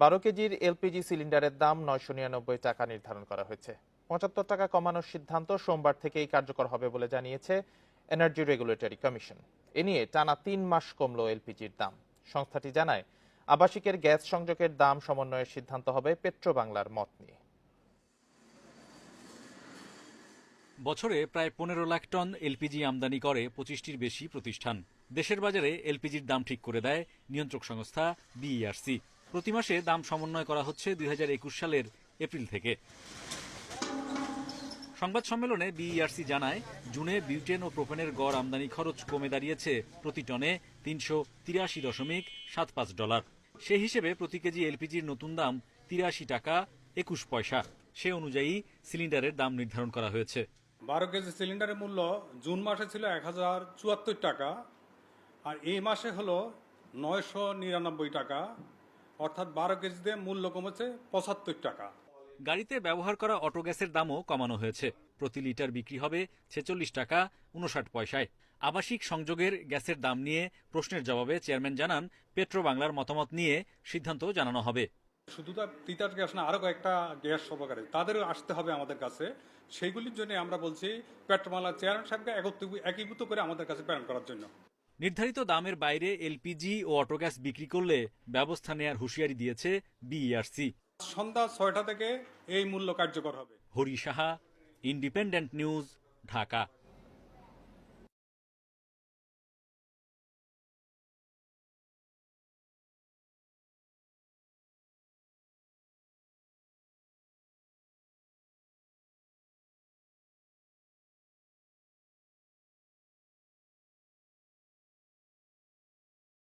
বারো কেজির এলপিজি সিলিন্ডারের দাম নয়শো নিরানব্বই টাকা নির্ধারণ করা হয়েছে। পঁচাত্তর টাকা কমানোর সিদ্ধান্ত সোমবার থেকেই কার্যকর হবে বলে জানিয়েছে এনার্জি রেগুলেটরি কমিশন এ নিয়ে টানা তিন মাস কমল এলপিজির দাম। সংস্থাটি জানায়, আবাসিকের গ্যাস সংযোগের দাম সমন্বয়ের সিদ্ধান্ত হবে পেট্রো বাংলার মত নিয়ে। বছরে প্রায় পনেরো লাখ টন এলপিজি আমদানি করে পঁচিশটির বেশি প্রতিষ্ঠান। দেশের বাজারে এলপিজির দাম ঠিক করে দেয় নিয়ন্ত্রক সংস্থা বিইআরসি প্রতি মাসে দাম সমন্বয় করা হচ্ছে দু হাজার একুশ সালের এপ্রিল থেকে। সংবাদ সম্মেলনে বিইআরসি জানায়, জুনে বিউটেন ও প্রোপেনের গড় আমদানি খরচ কমে দাঁড়িয়েছে প্রতি টনে তিনশো তিরাশি দশমিক সাত পাঁচ ডলার। সে হিসেবে প্রতি কেজি এলপিজির নতুন দাম তিরাশি টাকা একুশ পয়সা। সে অনুযায়ী সিলিন্ডারের দাম নির্ধারণ করা হয়েছে। বারো কেজি সিলিন্ডারের মূল্য জুন মাসে ছিল এক হাজার চুয়াত্তর টাকা, আর এই মাসে হলো নয়শো নিরানব্বই টাকা। অর্থাৎ বারো কেজিতে মূল্য কমেছে পঁচাত্তর টাকা। গাড়িতে ব্যবহার করা অটো গ্যাসের দামও কমানো হয়েছে। প্রতি লিটার বিক্রি হবে ছেচল্লিশ টাকা উনষাট পয়সায়। আবাসিক সংযোগের গ্যাসের দাম নিয়ে প্রশ্নের জবাবে চেয়ারম্যান জানান পেট্রো বাংলার মতামত নিয়ে সিদ্ধান্ত জানানো হবে। শুধু তার তিতাস গ্যাস না আরও কয়েকটা গ্যাস সহকারে তাদেরও আসতে হবে আমাদের কাছে। সেইগুলির জন্য আমরা বলছি পেট্রোমালা চেয়ারম্যান সাহেবকে একত্রি- একীভূত করে আমাদের কাছে প্রেরণ করার জন্য। নির্ধারিত দামের বাইরে এলপিজি ও অটো গ্যাস বিক্রি করলে ব্যবস্থা নেয়ার হুঁশিয়ারি দিয়েছে বিইআরসি। সন্ধ্যা ছয়টা থেকে এই মূল্য কার্যকর হবে। Hari Saha independent news Dhaka.